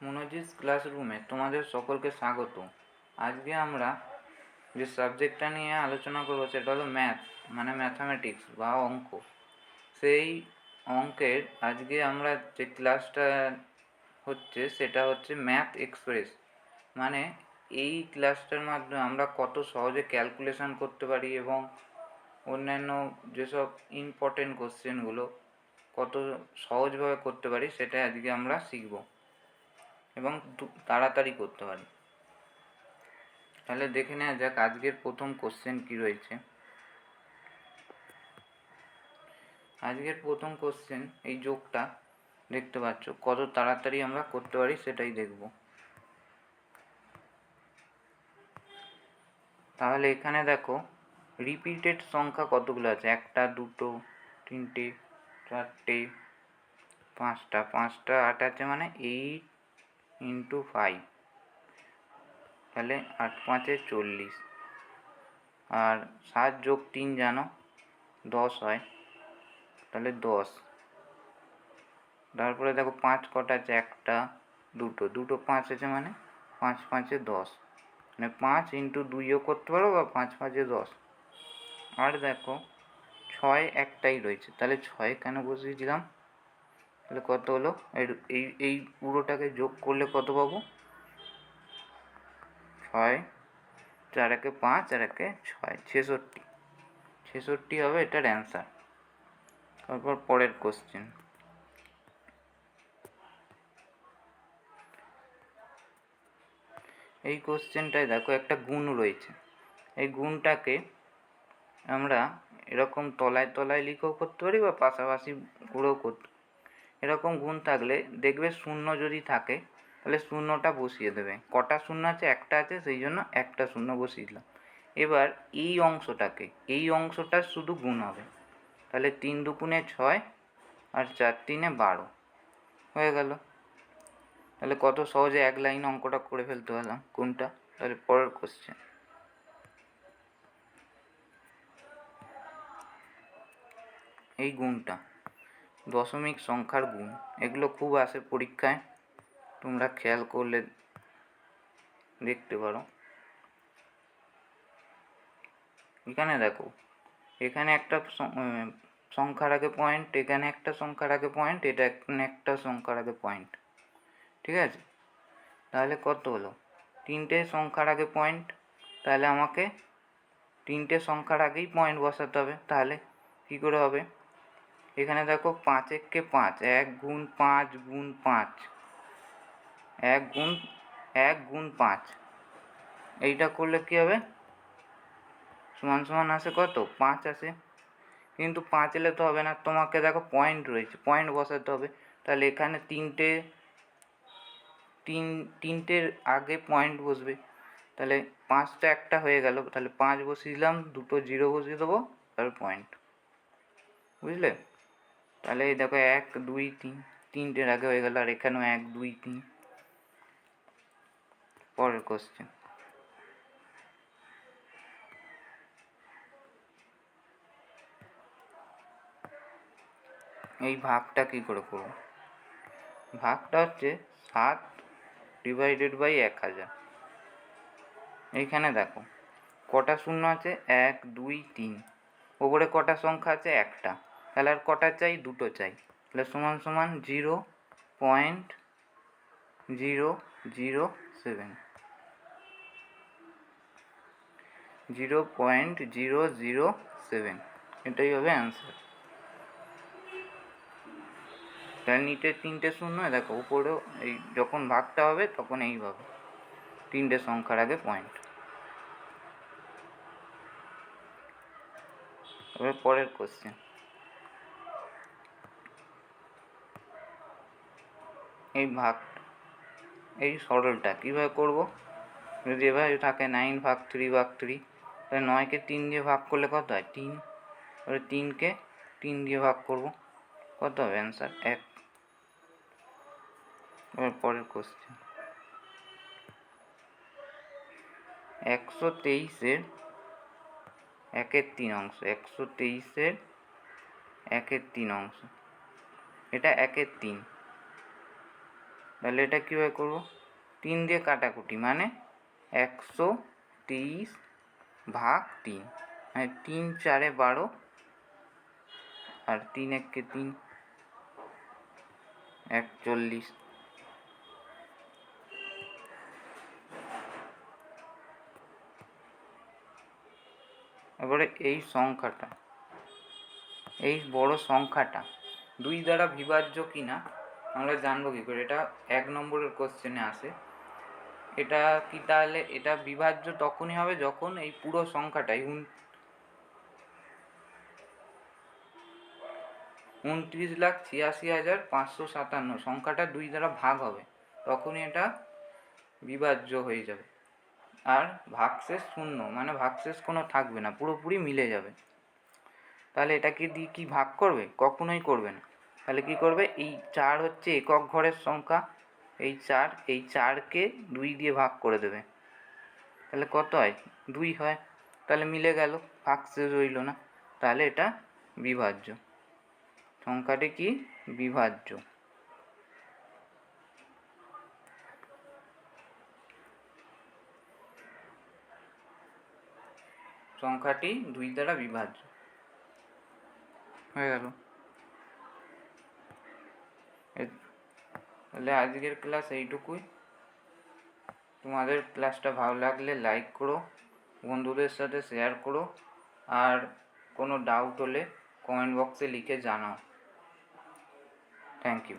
মনোজিৎ ক্লাসরুমে তোমাদের সকলকে স্বাগত। আজকে আমরা যে সাবজেক্টটা নিয়ে আলোচনা করব সেটা হলো ম্যাথ মানে ম্যাথামেটিক্স বা অঙ্ক। সেই অঙ্কের আজকে আমরা যে ক্লাসটা হচ্ছে সেটা হচ্ছে ম্যাথ এক্সপ্রেস মানে এই ক্লাসটার মাধ্যমে আমরা কত সহজে ক্যালকুলেশন করতে পারি এবং অন্যান্য যেসব ইম্পর্টেন্ট কোশ্চেনগুলো কত সহজভাবে করতে পারি সেটা আজকে আমরা শিখব। এবং তাড়াতাড়ি করতে পারি। তাহলে দেখে নেওয়া যাক আজকের প্রথম কোশ্চেন কি রয়েছে। আজকের প্রথম কোশ্চেন এই যোগটা দেখতে পাচ্ছ, কত তাড়াতাড়ি আমরা করতে পারি সেটাই দেখব। তাহলে এখানে দেখো রিপিটেড সংখ্যা কতগুলো আছে? একটা, দুটো, তিনটে, চারটে, পাঁচটা পাঁচটা, আট আছে মানে এইট ইন্টু ফাইভ তাহলে আট পাঁচে চল্লিশ। আর সাত যোগ তিন জানো, দশ হয়, তাহলে দশ। তারপরে দেখো পাঁচ কটা আছে, একটা, দুটো দুটো পাঁচ আছে মানে পাঁচ পাঁচে দশ। মানে পাঁচ ইন্টু দুইও করতে পারো বা পাঁচ পাঁচে দশ। আর দেখো ছয় একটাই রয়েছে, তাহলে ছয় কেন বসিয়েছিলাম? তাহলে কত হলো? এই এই পুরোটাকে যোগ করলে কত পাবো? ছয়, চার একে পাঁচ, আর একে ছয়, ছেষট্টি। ছেষট্টি হবে এটার অ্যান্সার তারপর পরের কোশ্চেন এই কোশ্চেনটায় দেখো একটা গুণ রয়েছে। এই গুণটাকে আমরা এরকম তলায় তলায় লিখেও করতে পারি বা পাশাপাশি করেও করতে এরকম গুণ থাকলে দেখবে শূন্য যদি থাকে, তাহলে শূন্যটা বসিয়ে দেবে। কটা শূন্য আছে? একটা আছে, সেই জন্য একটা শূন্য বসিয়ে দিলাম। এবার এই অংশটাকে, এই অংশটা শুধু গুণ হবে। তাহলে তিন দুগুণে ছয় আর চার তিনে বারো। হয়ে গেল। তাহলে কত সহজে এক লাইন অঙ্কটা করে ফেলতে পারলাম কোনটা তাহলে পরের কোশ্চেন এই গুণটা। দশমিক সংখ্যার গুণ। এগুলো খুব আসে পরীক্ষায়। তোমরা খেয়াল করলে দেখতে পারো। এখানে দেখো, এখানে একটা সংখ্যার আগে পয়েন্ট এখানে একটা সংখ্যার আগে পয়েন্ট এটা এখানে একটা সংখ্যার আগে পয়েন্ট ঠিক আছে? তাহলে কত হলো? তিনটে সংখ্যার আগে পয়েন্ট তাহলে আমাকে তিনটে সংখ্যার আগেই পয়েন্ট বসাতে হবে। তাহলে কী করে হবে? এখানে দেখো পাঁচ এককে পাঁচ, এক গুণ পাঁচ গুণ পাঁচ, এক গুণ এক গুণ পাঁচ। এইটা করলে কী হবে? সমান সমান আসে কত? পাঁচ আসে। কিন্তু পাঁচ এলে তো হবে না। তোমাকে দেখো পয়েন্ট রয়েছে। পয়েন্ট বসাতে হবে। তাহলে এখানে তিনটে, তিন, তিনটের আগে পয়েন্ট বসবে। তাহলে পাঁচটা একটা হয়ে গেল। তাহলে পাঁচ বসিয়ে দিলাম, দুটো জিরো বসিয়ে দেবো আর পয়েন্ট বুঝলে? তাহলে এই দেখো এক, দুই, তিন, তিনটের আগে হয়ে গেল, আর এখানেও এক, দুই, তিন। পরের কোশ্চেন এই ভাগটা কি করে করব? ভাগটা হচ্ছে সাত ডিভাইডেড বাই এক হাজার। এইখানে দেখো, কটা শূন্য আছে? এক, দুই, তিন। ওপরে কটা সংখ্যা আছে? একটা। তাহলে আর কটা চাই? দুটো চাই। তাহলে সমান সমান zero point zero zero seven. Zero point zero zero seven. এটাই হবে অ্যান্সার তাহলে নিচে তিনটে শূন্য, দেখো উপরেও এই যখন ভাগটা হবে তখন এইভাবে তিনটে সংখ্যার আগে পয়েন্ট এবার পরের কোশ্চেন এই ভাগ, এই সরলটা কীভাবে করব? যদি এভাবে থাকে নাইন ভাগ থ্রি ভাগ থ্রি তাহলে নয়কে তিন দিয়ে ভাগ করলে কত হয়? তিন। এবারে তিনকে তিন দিয়ে ভাগ করব, কত হবে অ্যান্সার এক। পরের কোশ্চেন একশো তেইশের একের তিন অংশ, একশো তেইশের একের তিন অংশ। এটা একের তিন। তাহলে এটা কীভাবে করব? তিন দিয়ে কাটাকুটি মানে একশো তেইশ ভাগ তিন। মানে তিন চারে বারো আর তিন এককে তিন একচল্লিশ। এবারে এই সংখ্যাটা, এই বড় সংখ্যাটা দুই দ্বারা বিভাজ্য কিনা আমরা জানব কী করে? এটা এক নম্বরের কোশ্চেনে আসে। এটা কি তাহলে, এটা বিভাজ্য তখনই হবে যখন এই পুরো সংখ্যাটাই উন উনত্রিশ লাখ ছিয়াশি হাজার পাঁচশো সাতান্ন, সংখ্যাটা দুই দ্বারা ভাগ হবে। তখনই এটা বিভাজ্য হয়ে যাবে। আর ভাগশেষ শূন্য মানে ভাগশেষ কোনো থাকবে না, পুরোপুরি মিলে যাবে। তাহলে এটাকে দিয়ে কি ভাগ করবে? কখনোই করবে না। তাহলে কি করবে? এই চার হচ্ছে একক ঘরের সংখ্যা। এই চার, এই চারকে দুই দিয়ে ভাগ করে দেবে। তাহলে কত হয়? দুই হয়। তাহলে মিলে গেল। ভাগশেষ রইল না। তাহলে এটা বিভাজ্য। সংখ্যাটি কি? বিভাজ্য। সংখ্যাটি দুই দ্বারা বিভাজ্য। হয়ে গেল। তাহলে আজকের ক্লাস এইটুকুই। তোমাদের ক্লাসটা ভালো লাগলে লাইক করো, বন্ধুদের সাথে শেয়ার করো, আর কোনো ডাউট হলে কমেন্ট বক্সে লিখে জানাও। Thank you